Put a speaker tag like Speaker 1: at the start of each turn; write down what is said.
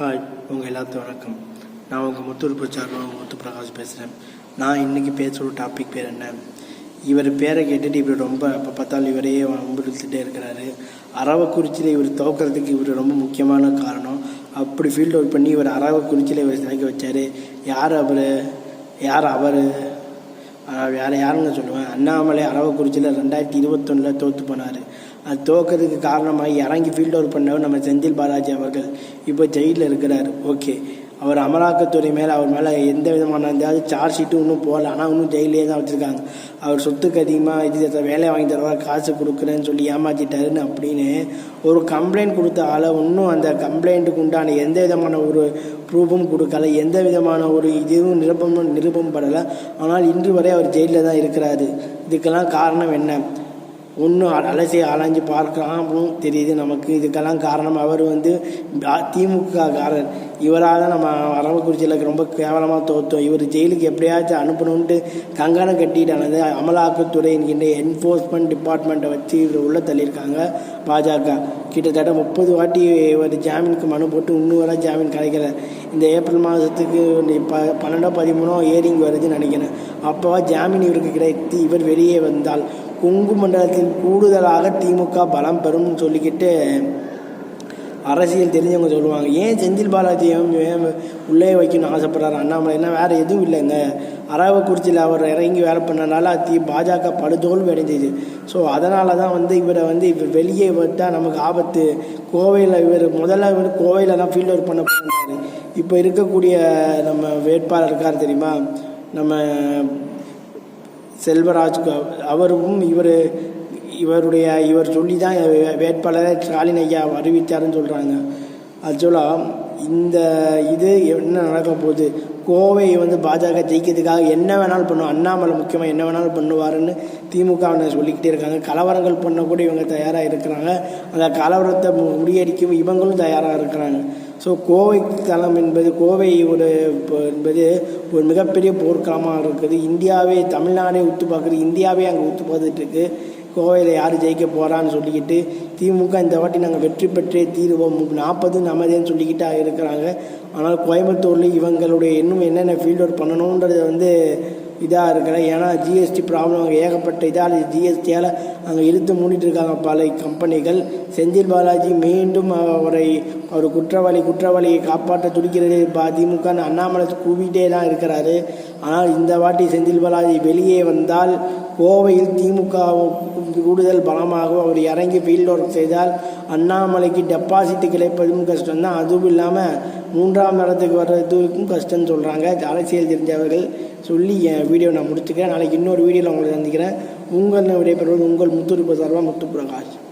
Speaker 1: Hi உங்கள் எல்லாத்துக்கும் வணக்கம். நான் உங்கள் முத்தூர் பிரச்சாரம் முத்து பிரகாஷ் பேசுகிறேன் நான் இன்றைக்கி பேசுகிற டாபிக் பேர் என்ன? இவர் பேரை கேட்டுட்டு இவர் ரொம்ப அப்போ பார்த்தாலும் இவரையே வம்பிழுத்துட்டே இருக்கிறாரு. அரவக்குறிச்சியில் இவர் துவக்கிறதுக்கு இவர் ரொம்ப முக்கியமான காரணம். அப்படி ஃபீல்ட் அவுட் பண்ணி இவர் அரவக்குறிச்சியில் இவர் சிலைக்க வச்சார். யார் அவர்? யார் அவர்? வேறு யாருங்க சொல்லுவேன்? அண்ணாமலை அரவக்குறிச்சியில் ரெண்டாயிரத்தி இருபத்தொன்னில் தோற்று போனார். அது தோக்கிறதுக்கு காரணமாக இறங்கி ஃபீல்ட் அவுட் பண்ணவர் நம்ம செந்தில் பாலாஜி அவர்கள். இப்போ ஜெயிலில் இருக்கிறார். ஓகே அவர் அமலாக்கத்துறை மேலே அவர் மேலே எந்த விதமான எதாவது சார்ஜ் ஷீட்டும் இன்னும் போகல ஆனால் இன்னும் ஜெயிலே தான் வச்சுருக்காங்க. அவர் சொத்துக்கு அதிகமாக இது வேலை வாங்கி தருவார் காசு கொடுக்குறேன்னு சொல்லி ஏமாற்றிட்டாருன்னு அப்படின்னு ஒரு கம்ப்ளைண்ட் கொடுத்த ஆளை இன்னும் அந்த கம்ப்ளைண்ட்டுக்கு உண்டான எந்த விதமான ஒரு ப்ரூஃபும் கொடுக்கல. எந்த விதமான ஒரு இதுவும் நிரூபமும் நிரூபப்படலை ஆனால் இன்று வரை அவர் ஜெயிலில் தான் இருக்கிறாரு. இதுக்கெல்லாம் காரணம் என்ன? ஒன்றும் அலசி அலைஞ்சு பார்க்காமலும் தெரியுது. நமக்கு இதுக்கெல்லாம் காரணம் அவர் வந்து திமுக காரர் இவரால் நம்ம அரவக்குறிச்சியில் ரொம்ப கேவலமாக தோற்றோம் இவர் ஜெயிலுக்கு எப்படியாச்சும் அனுப்பணுன்ட்டு கங்கணம் கட்டிட்டானது அமலாக்கத்துறை என்கின்ற என்ஃபோர்ஸ்மெண்ட் டிபார்ட்மெண்ட்டை வச்சு இவர் உள்ளே தள்ளியிருக்காங்க பாஜக. கிட்டத்தட்ட முப்பது வாட்டி இவர் ஜாமீனுக்கு மனு போட்டு இன்னும் வர ஜாமீன் கிடைக்கல. இந்த ஏப்ரல் மாதத்துக்கு ப பன்னெண்டோ பதிமூணோ ஏரிங் வருதுன்னு நினைக்கிறேன். அப்போ ஜாமீன் இவருக்கு கிடைத்து இவர் வெளியே வந்தால் கொங்கு மண்டலத்தில் கூடுதலாக திமுக பலம் பெறும்னு சொல்லிக்கிட்டு அரசியல் தெரிஞ்சவங்க சொல்லுவாங்க. ஏன் செந்தில் பாலாஜி உள்ளே வைக்கணும்னு ஆசைப்படுறாரு? அண்ணாமலைனா வேறு எதுவும் இல்லைங்க. அரவக்குறிச்சியில் அவர் இறங்கி வேலை பண்ணனால தி பாஜக படுதோல்வி அடைஞ்சிது. ஸோ அதனால தான் வந்து இவரை வந்து இவர் வெளியே விட்டால் நமக்கு ஆபத்து. கோவையில் இவர் முதல்ல இவர் கோவையில் தான் ஃபீல்ட் ஒர்க் பண்ண போனார் இப்போ இருக்கக்கூடிய நம்ம வேட்பாளர் இருக்கார் தெரியுமா? நம்ம செல்வராஜ் அவரும் இவர் இவருடைய இவர் சொல்லி தான் வேட்பாளரை ஸ்டாலின் ஐயா அறிவித்தாருன்னு சொல்கிறாங்க ஆக்சுவலாக இந்த இது என்ன நடக்க போகுது? கோவை வந்து பாஜக ஜெயிக்கிறதுக்காக என்ன வேணாலும் பண்ணும் அண்ணாமலை முக்கியமாக என்ன வேணாலும் பண்ணுவாருன்னு திமுக சொல்லிக்கிட்டே இருக்காங்க. கலவரங்கள் பண்ண கூட இவங்க தயாராக இருக்கிறாங்க. அந்த கலவரத்தை முறியடிக்கும் இவங்களும் தயாராக இருக்கிறாங்க. ஸோ கோவை தளம் என்பது கோவை ஒரு என்பது ஒரு மிகப்பெரிய போர்க்களமாக இருக்குது. இந்தியாவே தமிழ்நாடே உத்து பார்க்குறது இந்தியாவே அங்கே உத்து பார்த்துட்ருக்கு. கோவையில் யார் ஜெயிக்க போகிறான்னு சொல்லிக்கிட்டு திமுக இந்த வாட்டி நாங்கள் வெற்றி பெற்றே தீருவோம். நாற்பது நமதேன்னு சொல்லிக்கிட்டு இருக்கிறாங்க. ஆனால் கோயம்புத்தூரில் இவங்களுடைய இன்னும் என்னென்ன ஃபீல்ட் ஒர்க் பண்ணணுன்றதை வந்து இதாக இருக்கல ஏன்னா ஜிஎஸ்டி ப்ராப்ளம் அங்கே ஏகப்பட்ட இதால் ஜிஎஸ்டியால் அங்கே இழுத்து மூடிட்டு இருக்காங்க பல கம்பெனிகள் செந்தில் பாலாஜி மீண்டும் அவரை அவர் குற்றவாளி குற்றவாளியை காப்பாற்ற துடிக்கிறது திமுக அண்ணாமலை கூவிட்டே தான் இருக்கிறாரு. ஆனால் இந்த வாட்டி செந்தில் பாலாஜி வெளியே வந்தால் கோவையில் திமுக கூடுதல் பலமாகவும் அவர் இறங்கி ஃபீல்டு ஒர்க் செய்தால் அண்ணாமலைக்கு டெபாசிட் கிடைப்பதும் கஷ்டம் தான் அதுவும் இல்லாமல் மூன்றாம் இடத்துக்கு வர்றதுக்கும் கஷ்டம்னு சொல்கிறாங்க அரசியல் தெரிஞ்சவர்கள் சொல்லி என் வீடியோ நான் முடிச்சுக்கிறேன். நாளைக்கு இன்னொரு வீடியோவில் உங்களை சந்திக்கிறேன். உங்கள் விடைபெறுவது உங்கள் முத்துருப்பு சார்பாக முத்து பிரகாஷ்